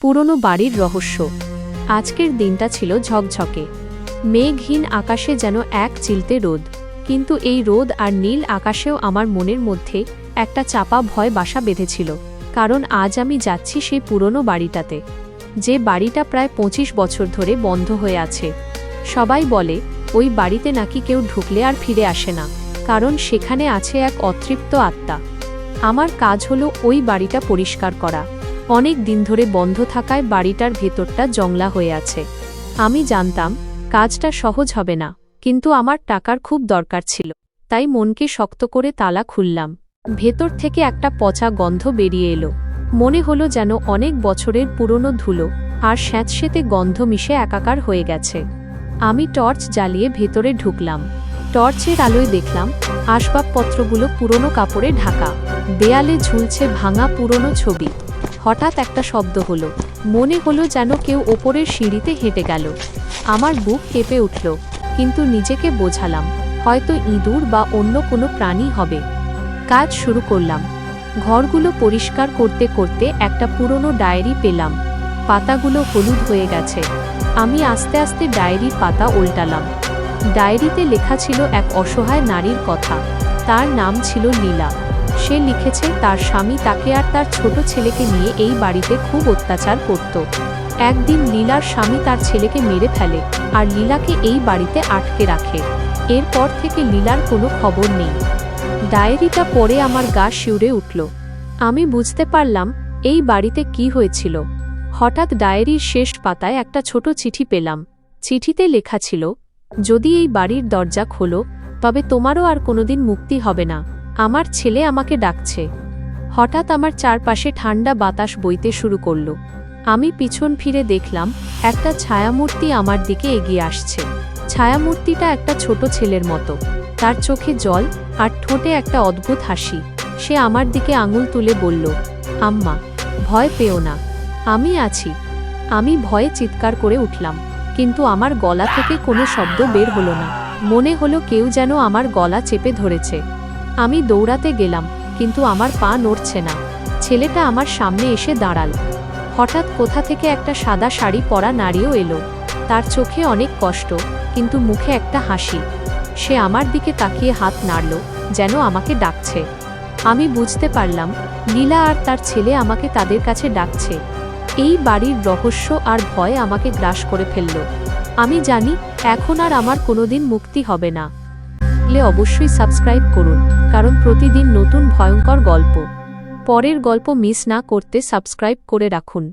পুরনো বাড়ির রহস্য। আজকের দিনটা ছিল ঝকঝকে। মেঘহীন আকাশে যেন এক চিলতে রোদ। কিন্তু এই রোদ আর নীল আকাশেও আমার মনের মধ্যে একটা চাপা ভয় বাসা বেঁধেছিল। কারণ আজ আমি যাচ্ছি সেই পুরনো বাড়িটাতে। যে বাড়িটা প্রায় পঁচিশ বছর ধরে বন্ধ হয়ে আছে। সবাই বলে, ওই বাড়িতে নাকি কেউ ঢুকলে আর ফিরে আসে না। কারণ সেখানে আছে এক অতৃপ্ত আত্মা। আমার কাজ হলো ওই বাড়িটা পরিষ্কার করা। অনেক দিন ধরে বন্ধ থাকায় বাড়িটার ভেতরটা জংলা হয়ে আছে। আমি জানতাম, কাজটা সহজ হবে না, কিন্তু আমার টাকার খুব দরকার ছিল। তাই মনকে শক্ত করে তালা খুললাম। ভেতর থেকে একটা পচা গন্ধ বেরিয়ে এলো। মনে হলো যেন অনেক বছরের পুরনো ধুলো আর স্যাঁতসেতে গন্ধ মিশে একাকার হয়ে গেছে। আমি টর্চ জ্বালিয়ে ভেতরে ঢুকলাম। টর্চের আলোয় দেখলাম, আসবাবপত্রগুলো পুরনো কাপড়ে ঢাকা। দেয়ালে ঝুলছে ভাঙা পুরনো ছবি। হঠাৎ একটা শব্দ হলো। মনে হলো যেন কেউ ওপরের সিঁড়িতে হেঁটে গেল। আমার বুক কেঁপে উঠল, কিন্তু নিজেকে বোঝালাম, হয়তো ইঁদুর বা অন্য কোনো প্রাণী হবে। কাজ শুরু করলাম। ঘরগুলো পরিষ্কার করতে করতে একটা পুরনো ডায়েরি পেলাম। পাতাগুলো হলুদ হয়ে গেছে। আমি আস্তে আস্তে ডায়েরির পাতা উল্টালাম। ডায়েরিতে লেখা ছিল এক অসহায় নারীর কথা। তার নাম ছিল লীলা। সে লিখেছে, তার স্বামী তাকে আর তার ছোট ছেলেকে নিয়ে এই বাড়িতে খুব অত্যাচার করত। একদিন লীলার স্বামী তার ছেলেকে মেরে ফেলে আর লীলাকে এই বাড়িতে আটকে রাখে। এরপর থেকে লীলার কোনো খবর নেই। ডায়েরিটা পড়ে আমার গা শিউরে উঠল। আমি বুঝতে পারলাম, এই বাড়িতে কি হয়েছিল। হঠাৎ ডায়েরির শেষ পাতায় একটা ছোট চিঠি পেলাম। চিঠিতে লেখা ছিল, যদি এই বাড়ির দরজা খোলো, তবে তোমারও আর কোনোদিন মুক্তি হবে না। আমার ছেলে আমাকে ডাকছে। হঠাৎ আমার চারপাশে ঠান্ডা বাতাস বইতে শুরু করল। আমি পিছন ফিরে দেখলাম, একটা ছায়ামূর্তি আমার দিকে এগিয়ে আসছে। ছায়ামূর্তিটা একটা ছোট ছেলের মতো। তার চোখে জল আর ঠোঁটে একটা অদ্ভুত হাসি। সে আমার দিকে আঙুল তুলে বলল, আম্মা, ভয় পেও না। আমি আছি। আমি ভয়ে চিৎকার করে উঠলাম, কিন্তু আমার গলা থেকে কোনো শব্দ বের হলো না। মনে হলো কেউ যেন আমার গলা চেপে ধরেছে। আমি দৌড়াতে গেলাম, কিন্তু আমার পা নড়ছে না। ছেলেটা আমার সামনে এসে দাঁড়াল। হঠাৎ কোথা থেকে একটা সাদা শাড়ি পরা নারীও এলো। তার চোখে অনেক কষ্ট, কিন্তু মুখে একটা হাসি। সে আমার দিকে তাকিয়ে হাত নাড়ল, যেন আমাকে ডাকছে। আমি বুঝতে পারলাম, লীলা আর তার ছেলে আমাকে তাদের কাছে ডাকছে। এই বাড়ির রহস্য আর ভয় আমাকে গ্রাস করে ফেলল। আমি জানি, এখন আর আমার কোনোদিন মুক্তি হবে না। হলে অবশ্যই সাবস্ক্রাইব করুন, কারণ প্রতিদিন নতুন ভয়ঙ্কর গল্প। পরের গল্প মিস না করতে সাবস্ক্রাইব করে রাখুন।